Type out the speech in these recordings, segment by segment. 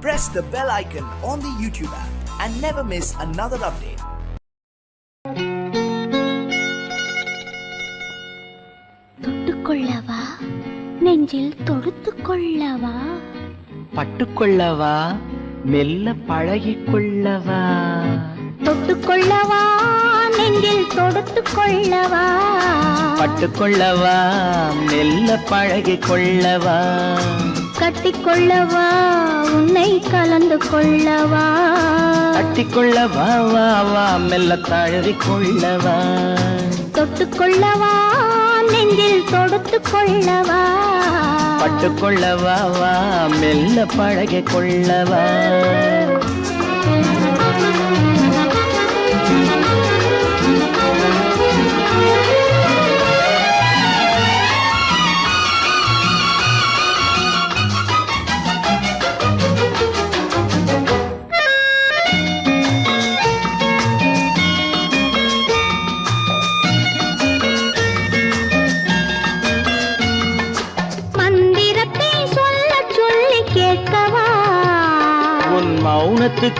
press the bell icon on the YouTube app and never miss another update. தொட்டுக்கொள்ளவா? நெஞ்சில் தொடுத்து கொள்ளவா பட்டுக்கொள்ளவா? மெல்ல பழகிக்கொள்ளவா? தொட்டுக்கொள்ளவா? நெஞ்சில் தொடுத்து கொள்ளவா பட்டுக்கொள்ளவா? மெல்ல பழகிக்கொள்ளவா? கட்டிக்கொள்ளவா? உன்னை கலந்து கொள்ளவா? கட்டிக்கொள்ளவா வா வா மெல்ல தழுவிக்கொள்ளவா தொட்டுக்கொள்ளவா? நெஞ்சில் தொடுத்து கொள்ளவா பட்டுக்கொள்ளவா வா மெல்ல பழகிக்கொள்ளவா? மந்திரத்தை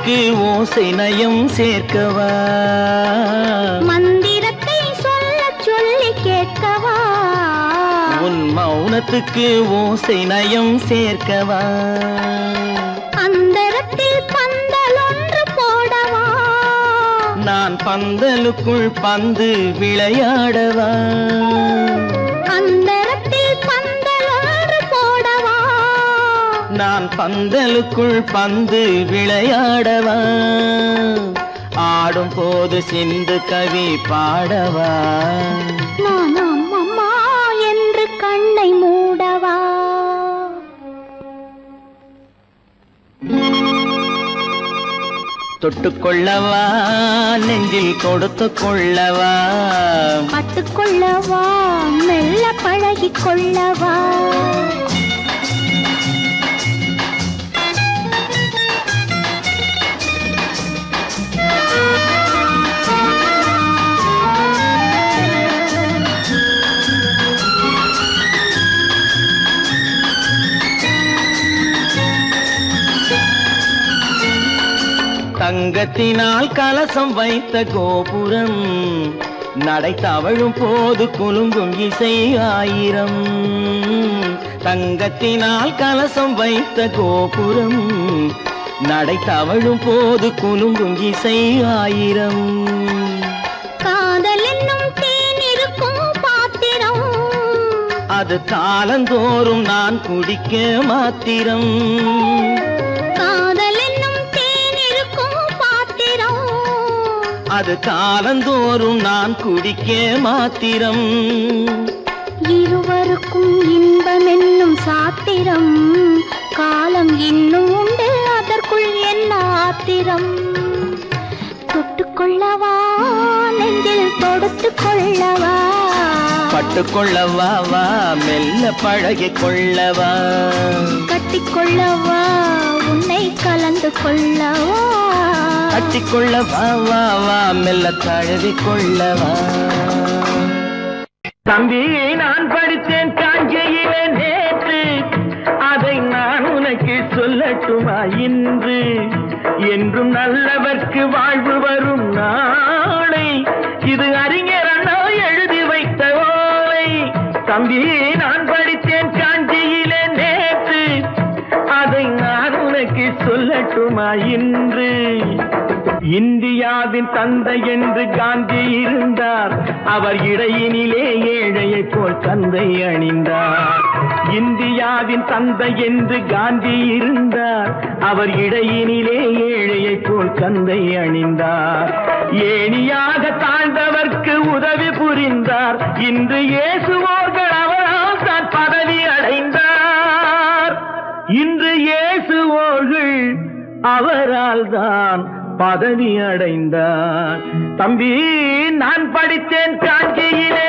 மௌனத்துக்கு ஓசை நயம் சேர்க்கவா? மந்திரத்தை சொல்ல சொல்லி கேட்கவா? உன் மௌனத்துக்கு ஓசை நயம் சேர்க்கவா? அந்தரத்தில் பந்தல் ஒன்று போடவா? நான் பந்தலுக்குள் பந்து விளையாடவா? அந்தரத்தில் நான் பந்தலுக்குள் பந்து விளையாடவா? ஆடும் போது சிந்து கவி பாடவா? நான் அம்மம்மா என்று கண்ணை மூடவா? தொட்டுக்கொள்ளவா? நெஞ்சில் கொடுத்து கொள்ளவா? பட்டுக்கொள்ளவா? மெல்ல பழகிக் கொள்ளவா தங்கத்தினால் கலசம் வைத்த கோபுரம் நடை தவழும் போது குலுங்கும் இசை ஆயிரம். தங்கத்தினால் கலசம் வைத்த கோபுரம் நடை தவழும் போது குலுங்கும் இசை ஆயிரம். காதல் என்னும் தேன் இருக்கும் பாத்திரம். அது காலந்தோறும் நான் குடிக்க மாத்திரம். அது காலந்தோறும் நான் குடிக்க மாத்திரம். இருவருக்கும் இன்பம் என்னும் சாத்திரம். காலம் இன்னும் உண்டு அதற்குள் என்ன ஆத்திரம். தொட்டுக்கொள்ளவா நெஞ்சில் தொடுத்து கொள்ளவா பட்டுக்கொள்ளவா வா மெல்ல பழகிக் கொள்ளவா கட்டிக்கொள்ளவா உன்னை கலந்து கொள்ளவா? கட்டிக்கொள்ளவா வா வா மெல்ல தழுவி கொள்ளவா தம்பி நான் படித்தேன் காஞ்சியிலே நேற்று. அதை நான் உனக்கு சொல்லட்டுமா இன்று? என்றும் நல்லவர்க்கு வாழ்வு வரும் நாளை. இது அறிஞர் அண்ணா எழுதி வைத்த ஓலை. தம்பி நான் இன்று. இந்தியாவின் தந்தை என்று காந்தி இருந்தார். அவர் இடையினிலே ஏழையை போல் தந்தை அணிந்தார். இந்தியாவின் தந்தை என்று காந்தி இருந்தார். அவர் இடையினிலே ஏழையை போல் தந்தை அணிந்தார். ஏணியாக தாழ்ந்தவர்க்கு உதவி புரிந்தார். இன்று இயேசுவோர்கள் அவரால் தான் பதவி அடைந்தார். இன்று இயேசுவோர்கள் அவரால் தான் பதவி அடைந்தான் தம்பி நான் படித்தேன் காஞ்சியிலே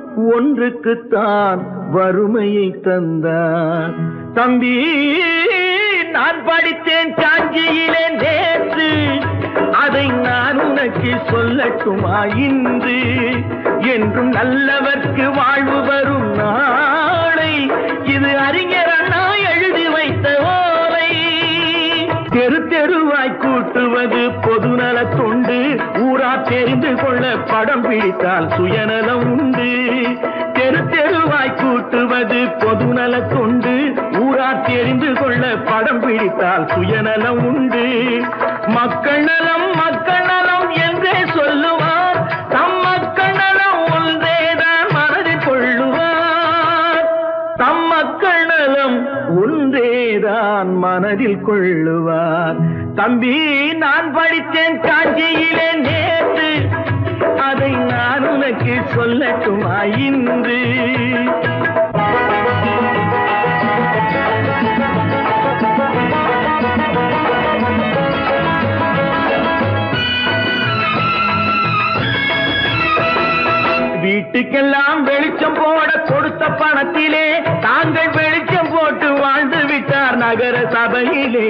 ஒன்றுக்குத்தான் வறுமையை தந்தார் தம்பி நான் படித்தேன் காஞ்சியிலே நேற்று. அதை நான் உனக்கு சொல்லட்டுமா இன்று? என்றும் நல்லவர்க்கு வாழ்வு வரும் நாளை. இது அறிஞர் அண்ணா எழுதி வைத்த ஓலை. தெரு தெருவாய் கூட்டுவது பொதுநல தொண்டு. தெரிந்து கொள்ள படம் பிடித்தால் சுயநலம் உண்டு. தெரு தெருவாய் கூட்டுவது பொதுநல கொண்டு ஊரா தெரிந்து கொள்ள படம் பிடித்தால் சுயநலம் உண்டு. மக்கள் நலம் மக்கள் நலம் என்றே சொல்லுவார். தம் மக்கள் நலம் ஒன்றேதான் மனதில் கொள்ளுவார். தம் மக்கள் நலம் ஒன்றேதான் மனதில் கொள்ளுவார். தம்பி நான் படித்தேன் காஞ்சியிலே நேற்று. அதை நான் உனக்கு சொல்லட்டுமா இன்று? வீட்டுக்கெல்லாம் வெளிச்சம் போட கொடுத்த பணத்திலே தாங்கள் வெளிச்சம் போட்டு வாழ்ந்து விட்டார் நகர சபையிலே.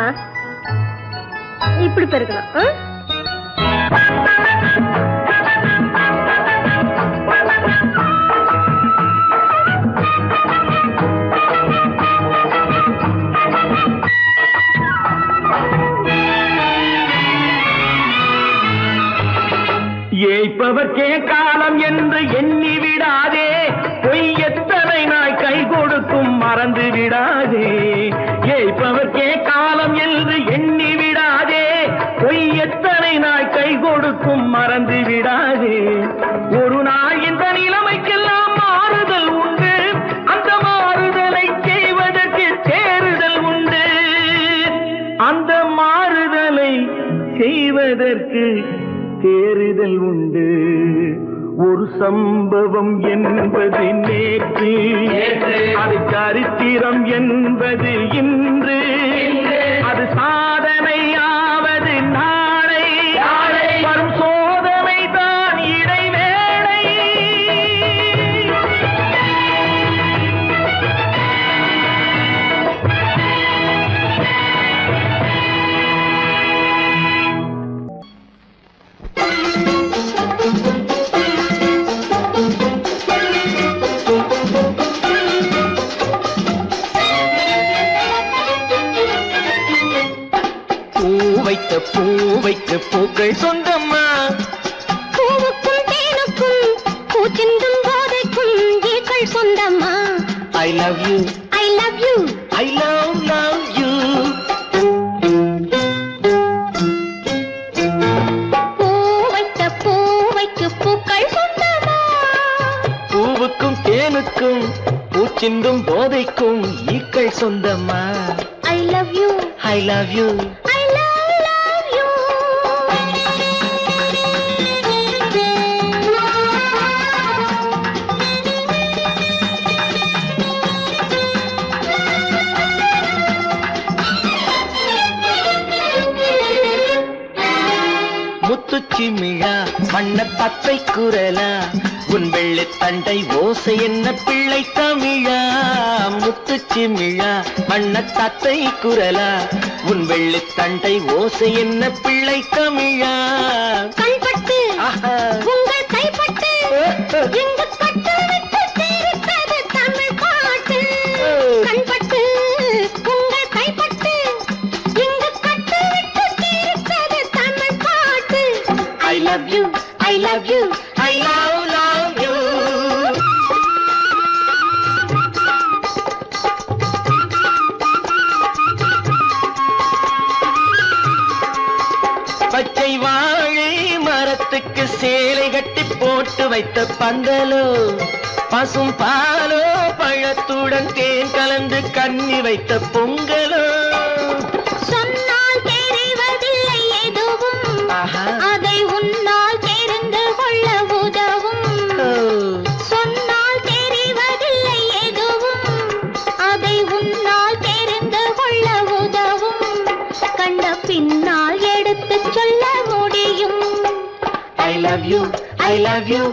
கொண்டாம்மா இப்படி பெருக்கலாம் ஏய்ப்பவர்க்கே காலம் என்று எண்ணி விடாதே. பொய் எத்தனை நாய் கை கொடுக்கும் மறந்து விடாதே. சம்பவம் என்பது நேற்று. அது சரித்திரம் என்பது இன்று. பூச்சிந்தும் போதைக்கும் ஈக்கள் சொந்தம்மா. I love you I love you you முத்துச்சிமிழா வண்ண பச்சை குரலா. உன் வெள்ளி தண்டை ஓசை என்ன பிள்ளை தமிழா? முத்துச்சிமிழா வண்ண தத்தை குரலா? உன் வெள்ளி தண்டை ஓசை என்ன பிள்ளை தமிழா? வைத்த பந்தலோ பசும் பாலோ பழத்துடன் தேன் கலந்து கண்ணி வைத்த பொங்கலோ. சொன்னால் தெரிவதில்லை எதுவும். அதை உன்னால் தெரிந்து கொள்ள உதவும். சொன்னால் தெரிவதில்லை எதுவும். அதை உன்னால் தெரிந்து கொள்ள உதவும். கண்ட பின்னால் எடுத்துச் சொல்ல முடியும். I love you, I love you,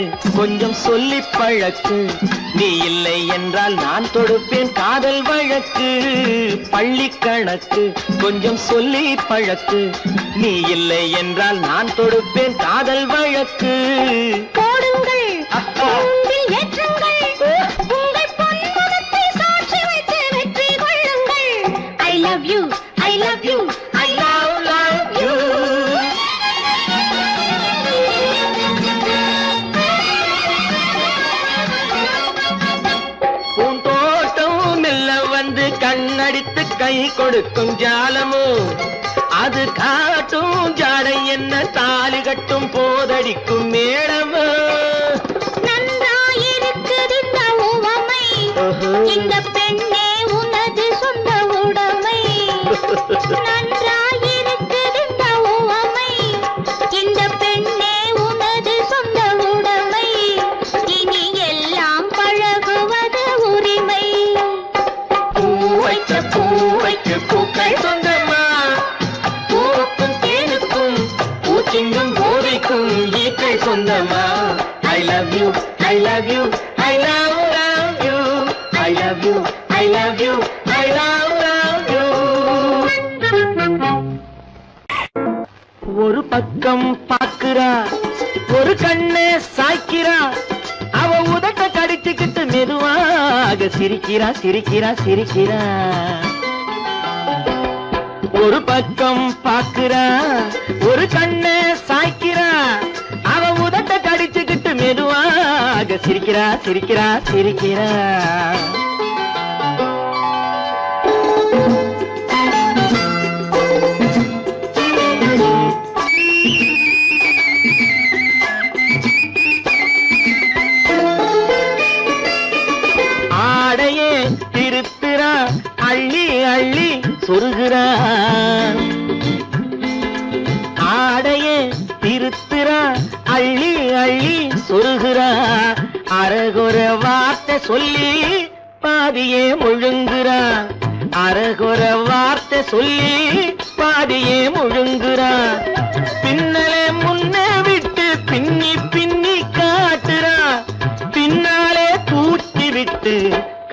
கொஞ்சம் சொல்லி பழக்கு. நீ இல்லை என்றால் நான் தொடுப்பேன் காதல் வழக்கு. பள்ளி கணக்கு கொஞ்சம் சொல்லி பழக்கு. நீ இல்லை என்றால் நான் தொடுப்பேன் காதல் வழக்கு. போடுங்கள் அப்பா. கூண்டில் ஏற்றுங்கள். உங்கள் பொன்முகத்தை சாட்சி கை கொடுக்கும் ஜாலமோ? அது காட்டும் ஜாடை என்ன தாலி கட்டும் போதடிக்கும் மேளமோ? நன்றாயிருக்குது இந்த உவமை ஓஹோ. இந்த பெண்ணே love you, I love, love you, I love you, I love you, I love, love you. ஒரு பக்கம் பாக்குறா ஒரு கண்ணு சாய்க்கிறா. அவ உதட்ட கடிச்சுக்கிட்டு மெதுவாக சிரிக்கிறா சிரிக்கிறா சிரிக்கிறா. ஒரு பக்கம் பாக்குறா ஒரு கண்ணு சாய்க்கிறா. அவ உதட்ட கடிச்சுக்கிட்டு மெதுவாக சிரிக்கிறா சிரிக்கிறா சிரிக்கிறா. ஆடையே திருத்துறா அள்ளி அள்ளி சொருகிறா. ஆடையே திருத்துறா அள்ளி அள்ளி சொருகிறா. அரகுற வார்த்தை சொல்லி பாதியே முழுங்குறா அரகுற வார்த்தை சொல்லி பாதியே முழுங்குறா பின்னலே முன்னே விட்டு பின்னி பின்னி காட்டுறா பின்னாலே தூக்கி விட்டு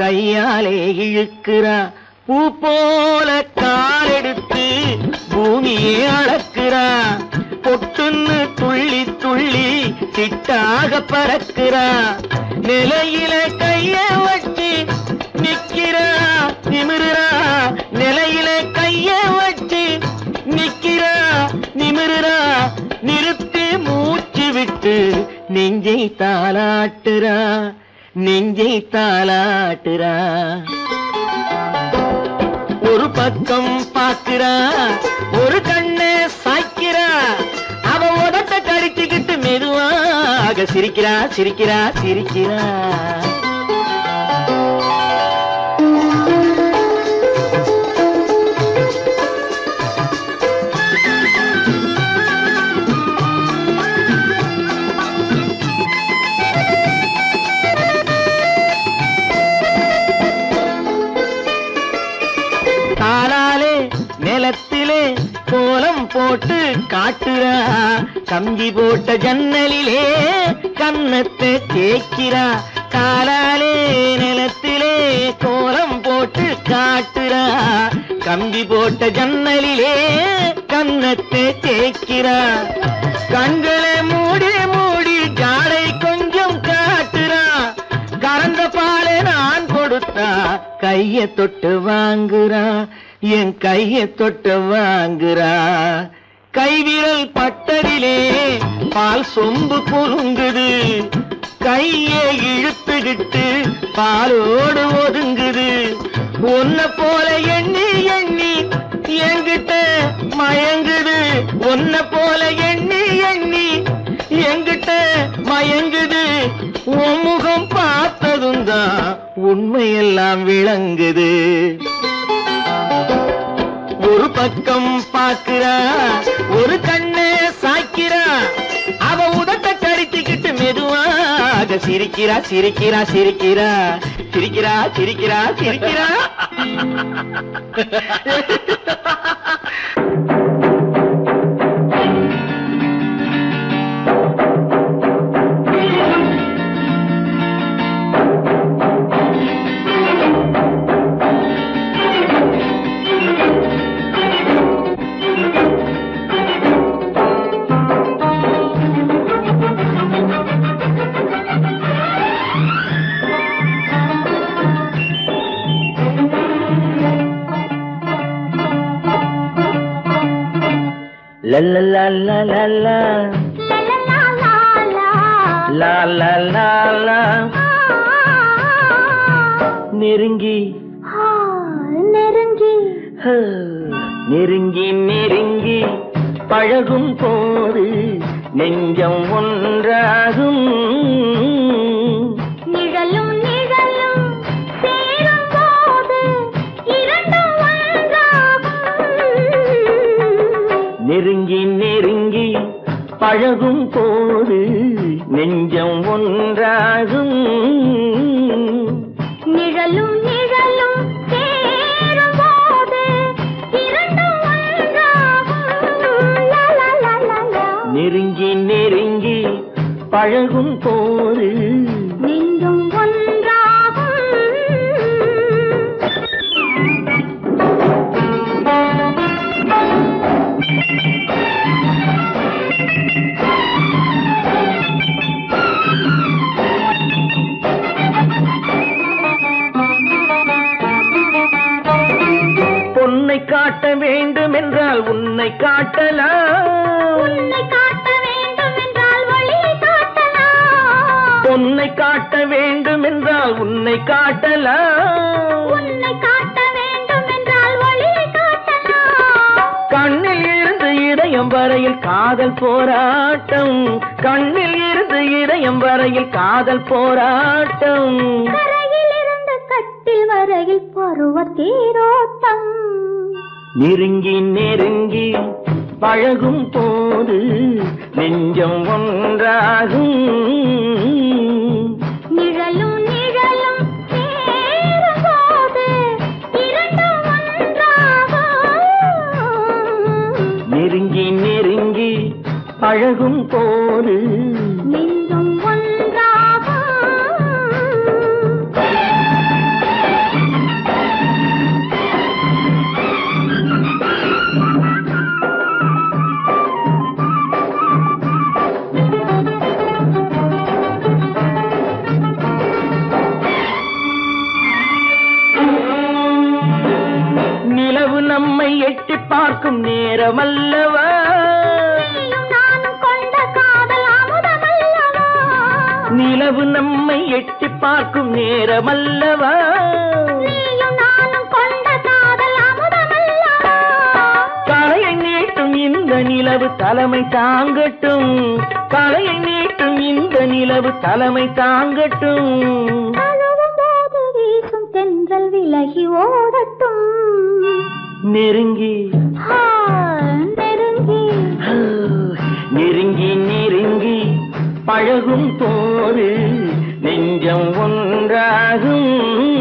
கையாலே இழுக்கிறா பூ போல காலெடுத்து பூமியே அளக்கிறா பொட்டுன்னு துள்ளி துள்ளி சிட்டாக பறக்கிறா. நிலையில கைய வச்சு நிக்கிறா நிமிருறா. நிலையில கைய வச்சு நிக்கிறா நிமிருறா. நிறுத்தி மூச்சு விட்டு நெஞ்சை தாளாட்டுறா நெஞ்சை தாளாட்டுறா. ஒரு பக்கம் பார்க்கிறா ஒரு கண் சிரிக்கிறா சிரிக்கிறா சிரிக்கிறா. காலாலே நிலத்திலே கோலம் போட்டு காட்டுறா. கம்பி போட்ட ஜன்னலிலே கன்னத்தை தேய்க்கிறா. காலாலே நிலத்திலே கோலம் போட்டு காட்டுறா. கம்பி போட்ட ஜன்னலிலே கன்னத்தை தேய்க்கிறா. கண்களை மூடி மூடி ஜாடை கொஞ்சம் காட்டுறா. கறந்த பாலை நான் கொடுத்தா கையை தொட்டு வாங்குறா. என் கையை தொட்டு வாங்குறா. கைவிரல் பட்டதிலே பால் சொம்பு குலுங்குது கையை இழுத்துக்கிட்டு பாலோடு ஒதுங்குது. ஒன்ன போல எண்ணி எண்ணி என்கிட்ட மயங்குது. ஒன்ன போல எண்ணி எண்ணி என்கிட்ட மயங்குது. உம்முகம் பார்த்ததும் தான் உண்மையெல்லாம் விளங்குது. ஒரு பக்கம் பாக்குறா ஒரு கண்ணே சாய்க்கிறா. அவ உதட்ட கடித்துக்கிட்டு மெதுவாக சிரிக்கிறா சிரிக்கிறா சிரிக்கிறா. சிரிக்கிறா சிரிக்கிறா சிரிக்கிறா. நெருங்கி. நெருங்கி நெருங்கி நெருங்கி. பழகும் போது நெஞ்சம் ஒன்றாகும். பழகும் போது நெஞ்சம் ஒன்றாகும் நிழலும் நிழலும். நெருங்கி நெருங்கி பழகும் போது உன்னை காட்டலாம். உன்னை காட்ட வேண்டும் என்றால் வழியை காட்டலாம். பொன்னை காட்ட வேண்டும் என்றால் உன்னை காட்டலாம். உன்னை காட்ட வேண்டும் என்றால் வழியை காட்டலாம். கண்ணில் இருந்து இதயம் வரையில் காதல் போராட்டம். கண்ணில் இருந்து இதயம் வரையில் காதல் போராட்டம். கரையில் இருந்து கட்டில் வரையில் பருவ தேரோட்டம் நெருங்கி நெருங்கி பழகும் போது நெஞ்சம் ஒன்றாகும். நிழலும் நிழலும் நெருங்கி நெருங்கி பழகும் போது பார்க்கும் நேரமல்லவா? நிலவு நம்மை எட்டி பார்க்கும் நேரமல்லவா? கலையை நீட்டும் இந்த நிலவு தலைமை தாங்கட்டும். கலையை நீட்டும் இந்த நிலவு தலைமை தாங்கட்டும். வீசும் தென்றல் விலகி ஓடட்டும். நெருங்கி. நெருங்கி. நெருங்கி நெருங்கி பழகும் போது நெஞ்சம் ஒன்றாகும்.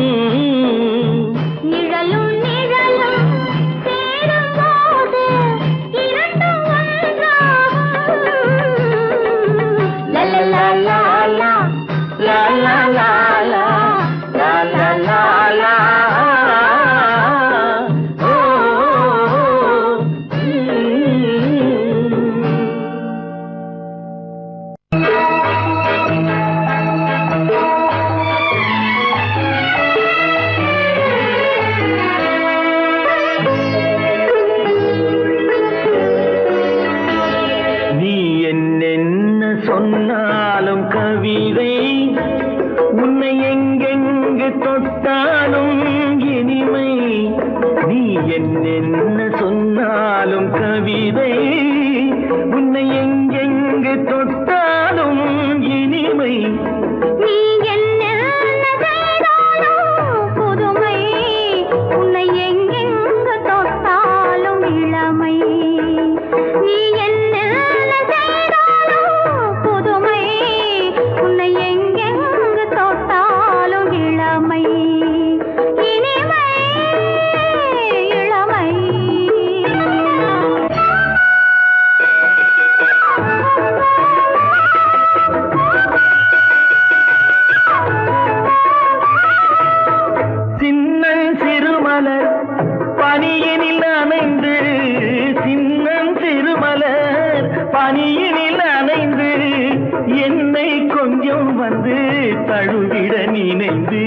நினைந்து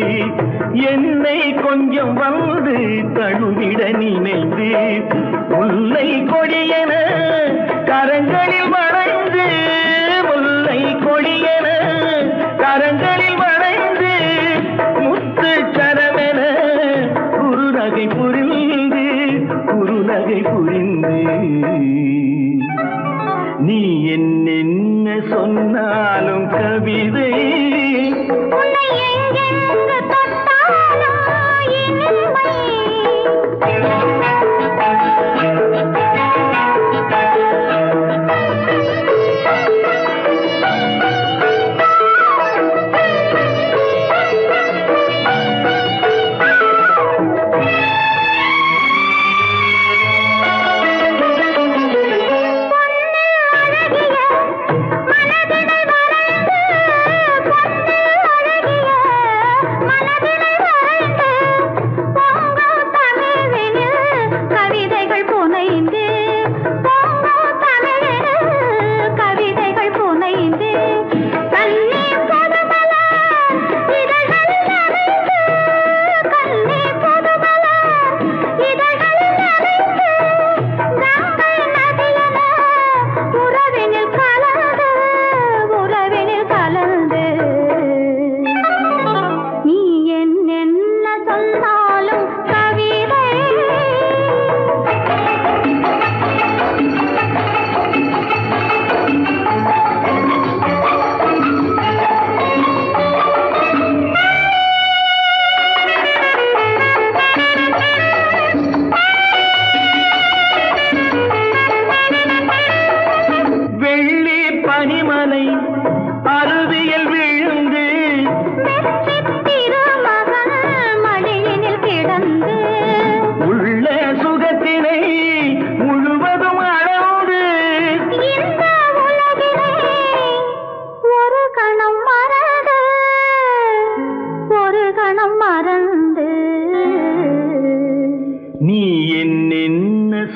என்னை கொஞ்சம் வந்து தழுவிட நினைந்து. முல்லை கொடியன கரங்களில்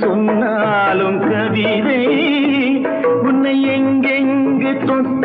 சொன்னாலும் கவிதை உன்னை எங்கெங்கு தொட்ட